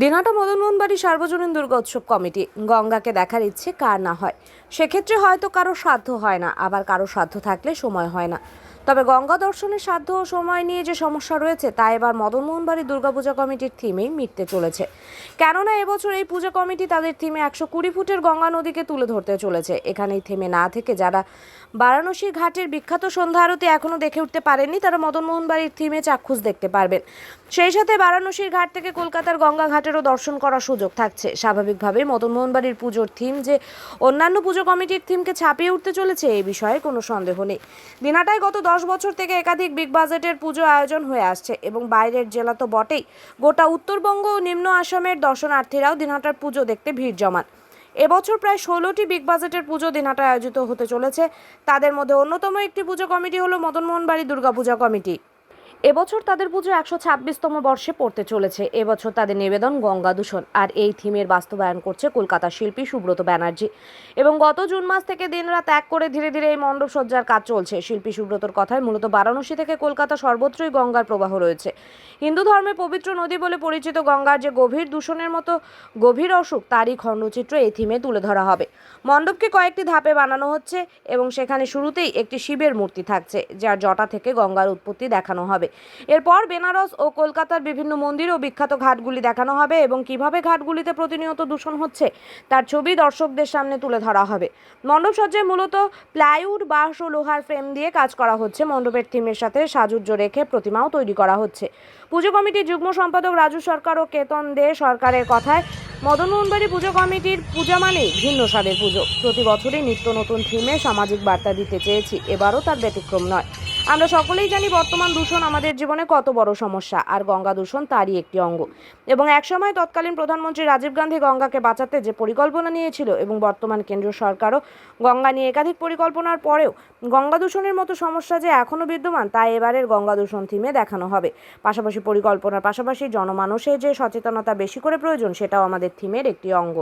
দিনহাটা মদনমোহন বাড়ি সার্বজনীন দুর্গোৎসব কমিটি গঙ্গাকে দেখার ইচ্ছে কার না হয়? সেক্ষেত্রে হয়তো কারও সাধ্য হয় না, আবার কারও সাধ্য থাকলে সময় হয় না। তবে গঙ্গা দর্শনের সাধ্য ও সময় নিয়ে যে সমস্যা রয়েছে, তা এবার মদনমোহন বাড়ি দুর্গাপূজা কমিটির থিমেই মিটতে চলেছে। কেননা এবছর এই পূজা কমিটি তাদের থিমে একশো কুড়ি ফুটের গঙ্গা নদীকে তুলে ধরতে চলেছে। এখানেই থেমে না থেকে যারা বারাণসীর ঘাটের বিখ্যাত সন্ধ্যা আরতি এখনও দেখে উঠতে পারেননি, তারা মদনমোহন বাড়ির থিমে চাক্ষুষ দেখতে পারবেন। সেই সাথে বারাণসীর ঘাট থেকে কলকাতার গঙ্গা ঘাটেরও দর্শন করার সুযোগ থাকছে। স্বাভাবিকভাবে মদনমোহন বাড়ির পুজোর থিম যে অন্যান্য পুজো কমিটির থিমকে ছাপিয়ে উঠতে চলেছে এই বিষয়ে কোনো সন্দেহ নেই। দিনাটায় গত দশ বছর থেকে একাধিক বিগ বাজেটের পুজো আয়োজন হয়ে আসছে এবং বাইরের জেলা তো বটেই। গোটা উত্তরবঙ্গ ও নিম্ন আসামের দর্শনার্থীরাও দিনহাটার পুজো দেখতে ভিড় জমান। এবছর প্রায় ষোলোটি বিগ বাজেটের পুজো দিনহাটায় আয়োজিত হতে চলেছে। তাদের মধ্যে অন্যতম একটি পুজো কমিটি হলো মদনমোহন বাড়ি দুর্গাপূজা কমিটি। এবছর তাদের পুজো একশো ছাব্বিশতম বর্ষে পড়তে চলেছে। এবছর তাদের নিবেদন গঙ্গা দূষণ। আর এই থিমের বাস্তবায়ন করছে কলকাতা শিল্পী সুব্রত ব্যানার্জি। এবং গত জুন মাস থেকে দিনরাত এক করে ধীরে ধীরে এই মণ্ডপ সজ্জার কাজ চলছে। শিল্পী সুব্রতর কথায় মূলত বারাণসী থেকে কলকাতা সর্বত্রই গঙ্গার প্রবাহ রয়েছে। হিন্দু ধর্মের পবিত্র নদী বলে পরিচিত গঙ্গার যে গভীর দূষণের মতো গভীর অসুখ, তারই খণ্ডচিত্র এই থিমে তুলে ধরা হবে। মণ্ডপকে কয়েকটি ধাপে বানানো হচ্ছে এবং সেখানে শুরুতেই একটি শিবের মূর্তি থাকছে, যার জটা থেকে গঙ্গার উৎপত্তি দেখানো হবে। এরপর বেনারস ও কলকাতার বিভিন্ন মন্দির ও বিখ্যাত ঘাটগুলি দেখানো হবে এবং কীভাবে ঘাটগুলিতে প্রতিনিয়ত দূষণ হচ্ছে, তার ছবি দর্শকদের সামনে তুলে ধরা হবে। মণ্ডপ সজ্জায় মূলত প্লাইউড, বাঁশ ও লোহার ফ্রেম দিয়ে কাজ করা হচ্ছে। মণ্ডপের থিমের সাথে সাজুজ্য রেখে প্রতিমাও তৈরি করা হচ্ছে। পুজো কমিটির যুগ্ম সম্পাদক রাজু সরকার ও কেতন দে সরকারের কথায় মদনমোহনবাড়ি পুজো কমিটির পূজা মানেই ভিন্ন স্বাদের পুজো। প্রতি বছরই নিত্য নতুন থিমে সামাজিক বার্তা দিতে চেয়েছি, এবারও তার ব্যতিক্রম নয়। আমরা সকলেই জানি বর্তমান দূষণ আমাদের জীবনে কত বড় সমস্যা, আর গঙ্গা দূষণ তারই একটি অঙ্গ। এবং একসময় তৎকালীন প্রধানমন্ত্রী রাজীব গান্ধী গঙ্গাকে বাঁচাতে যে পরিকল্পনা নিয়েছিল এবং বর্তমান কেন্দ্রীয় সরকারও গঙ্গা নিয়ে একাধিক পরিকল্পনার পরেও, গঙ্গা দূষণের মতো সমস্যা যে এখনও বিদ্যমান, তা এবারের গঙ্গা দূষণ থিমে দেখানো হবে। পাশাপাশি পরিকল্পনার পাশাপাশি জনমানুষের যে সচেতনতা বেশি করে প্রয়োজন, সেটাও আমাদের থিমের একটি অঙ্গ।